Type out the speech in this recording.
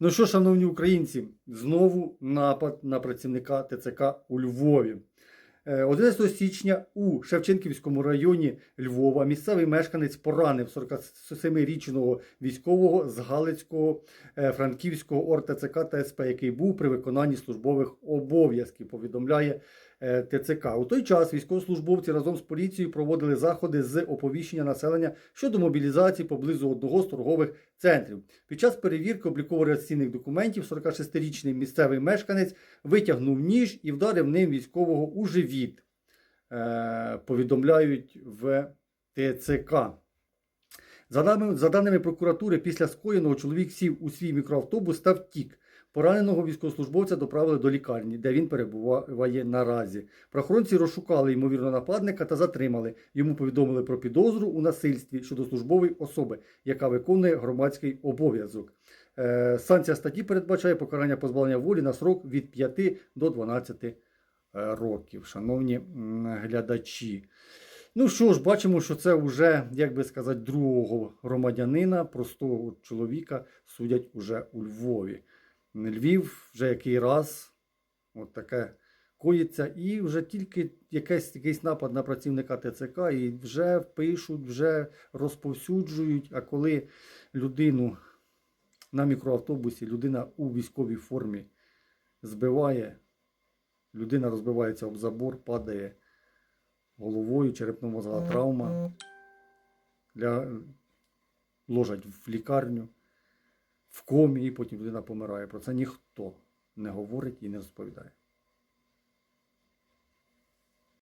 Ну що, шановні українці, знову напад на працівника ТЦК у Львові. Е, 11 січня у Шевченківському районі Львова місцевий мешканець поранив 47-річного військового з Галицького е, Франківського ОРТЦК та СП, який був при виконанні службових обов'язків, повідомляє е, ТЦК. У той час військовослужбовці разом з поліцією проводили заходи з оповіщення населення щодо мобілізації поблизу одного з торгових центрів. Під час перевірки обліково-реєстраційних документів 46-річний місцевий мешканець витягнув ніж і вдарив ним військового у живіт. Е, повідомляють в ТЦК. За даними прокуратури, після скоєного чоловік сів у свій мікроавтобус та втік. Пораненого військовослужбовця доправили до лікарні, де він перебуває наразі. Правоохоронці розшукали ймовірно нападника та затримали. Йому повідомили про підозру у насильстві щодо службової особи, яка виконує громадський обов'язок. Е, санкція статті передбачає покарання позбавлення волі на срок від 5 до 12 е, років, шановні глядачі. Ну що ж, бачимо, що це вже, як би сказати, другого громадянина, простого чоловіка судять уже у Львові. Львів вже який раз от таке коїться, і вже тільки якийсь, якийсь напад на працівника ТЦК, і вже пишуть, вже розповсюджують. А коли людину на мікроавтобусі, людина у військовій формі збиває, людина розбивається об забор, падає головою, черепно-мозгова травма, ля... ложать в лікарню, в комі, і потім людина помирає. Про це ніхто не говорить і не розповідає.